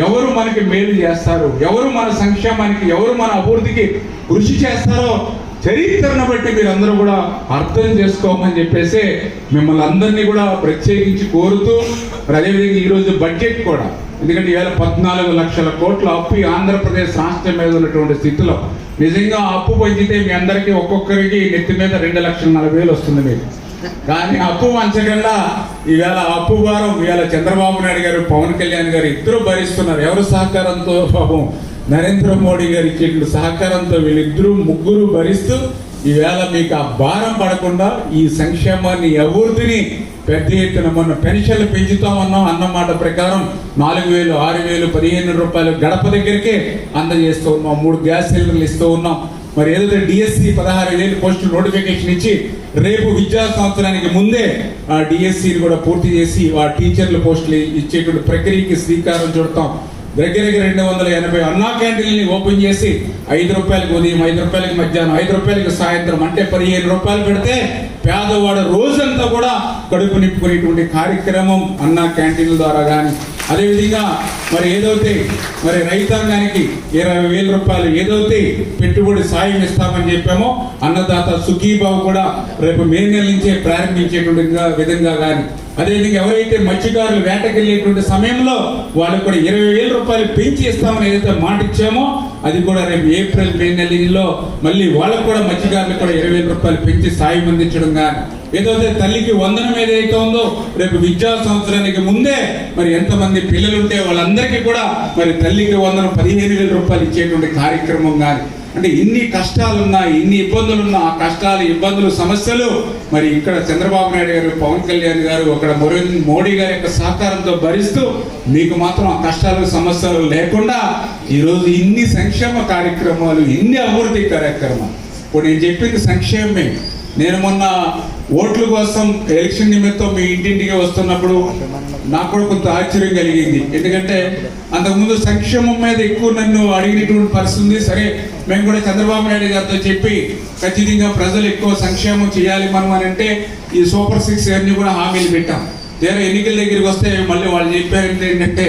ఎవరు మనకి మేలు చేస్తారు ఎవరు మన సంక్షేమానికి ఎవరు మన అభివృద్ధికి కృషి చేస్తారో చరిత్రను బట్టి మీరందరూ కూడా అర్థం చేసుకోమని చెప్పేసి మిమ్మల్ని అందరినీ కూడా ప్రత్యేకించి కోరుతూ అదేవిధంగా ఈరోజు బడ్జెట్ కూడా. ఎందుకంటే ఈవేళ పద్నాలుగు లక్షల కోట్ల అప్పు ఆంధ్రప్రదేశ్ రాష్ట్రం మీద ఉన్నటువంటి స్థితిలో. నిజంగా అప్పు పంచితే మీ అందరికీ ఒక్కొక్కరికి నెత్తి మీద రెండు లక్షల నలభై వేలు వస్తుంది మీకు. కానీ అప్పు వంచకుండా ఈవేళ అప్పు భారం ఈవేళ చంద్రబాబు నాయుడు గారు పవన్ కళ్యాణ్ గారు ఇద్దరు భరిస్తున్నారు. ఎవరు సహకారంతో పాపం నరేంద్ర మోడీ గారి ఇచ్చేటువంటి సహకారంతో వీళ్ళిద్దరూ ముగ్గురు భరిస్తూ ఈవేళ మీకు ఆ భారం పడకుండా ఈ సంక్షేమాన్ని అభివృద్ధిని పెద్ద ఎత్తున మొన్న పెన్షన్లు పెంచుతామన్నాం అన్నమాట ప్రకారం నాలుగు వేలు ఆరు వేలు పదిహేను రూపాయలు గడప దగ్గరికే అందజేస్తూ ఉన్నాం. మూడు గ్యాస్ సిలిండర్లు ఇస్తూ ఉన్నాం. మరి ఏదైతే డిఎస్సి పదహారు వేలు పోస్టులు నోటిఫికేషన్ ఇచ్చి రేపు విద్యా సంవత్సరానికి ముందే ఆ డిఎస్సిని కూడా పూర్తి చేసి ఆ టీచర్ల పోస్టులు ఇచ్చేటువంటి ప్రక్రియకి శ్రీకారం చుడతాం. దగ్గర దగ్గర రెండు వందల ఎనభై అన్నా క్యాంటీన్ని ఓపెన్ చేసి ఐదు రూపాయలకు ఉదయం ఐదు రూపాయలకి మధ్యాహ్నం ఐదు రూపాయలకి సాయంత్రం అంటే పదిహేను రూపాయలు పెడితే పేదవాడు రోజంతా కూడా కడుపు నింపుకునేటువంటి కార్యక్రమం అన్నా క్యాంటీన్ల ద్వారా కానీ అదేవిధంగా మరి ఏదైతే మరి రైతాంగానికి ఇరవై వేల రూపాయలు ఏదైతే పెట్టుబడి సాయం ఇస్తామని చెప్పామో అన్నదాత సుఖీబాబు కూడా రేపు మే నెల నుంచే ప్రారంభించేటువంటి విధంగా కానీ అదేవిధంగా ఎవరైతే మత్స్యకారులు వేటకెళ్ళేటువంటి సమయంలో వాళ్ళకు కూడా ఇరవై వేల రూపాయలు పెంచి ఇస్తామని ఏదైతే మాట ఇచ్చామో అది కూడా రేపు ఏప్రిల్ మే నెలలో మళ్ళీ వాళ్ళకు కూడా మత్స్యకారులకు కూడా ఇరవై వేల రూపాయలు పెంచి సాయం అందించడం కానీ ఏదైతే తల్లికి వందనం ఏదైతే ఉందో రేపు విద్యా సంవత్సరానికి ముందే మరి ఎంతమంది పిల్లలు ఉంటే వాళ్ళందరికీ కూడా మరి తల్లికి వందనం పదిహేను వేల రూపాయలు ఇచ్చేటువంటి కార్యక్రమం కానీ అంటే ఇన్ని కష్టాలున్నా ఇన్ని ఇబ్బందులున్నా ఆ కష్టాలు ఇబ్బందులు సమస్యలు మరి ఇక్కడ చంద్రబాబు నాయుడు గారు పవన్ కళ్యాణ్ గారు అక్కడ మోడీ మోడీ గారి యొక్క సహకారంతో భరిస్తూ మీకు మాత్రం ఆ కష్టాలు సమస్యలు లేకుండా ఈరోజు ఇన్ని సంక్షేమ కార్యక్రమాలు ఇన్ని అభివృద్ధి కార్యక్రమాలు. ఇప్పుడు నేను చెప్పింది సంక్షేమమే. నేను మొన్న ఓట్ల కోసం ఎలక్షన్ నిమిత్తం మీ ఇంటింటికి వస్తున్నప్పుడు నాకు కూడా కొంత ఆశ్చర్యం కలిగింది. ఎందుకంటే అంతకుముందు సంక్షేమం మీద ఎక్కువ నన్ను అడిగినటువంటి పరిస్థితి సరే మేము కూడా చంద్రబాబు నాయుడు గారితో చెప్పి ఖచ్చితంగా ప్రజలు ఎక్కువ సంక్షేమం చేయాలి మనం అని అంటే ఈ సూపర్ సిక్స్ అన్ని కూడా హామీలు పెట్టాం. తీరా ఎన్నికల దగ్గరికి వస్తే మళ్ళీ వాళ్ళు చెప్పారు ఏంటంటే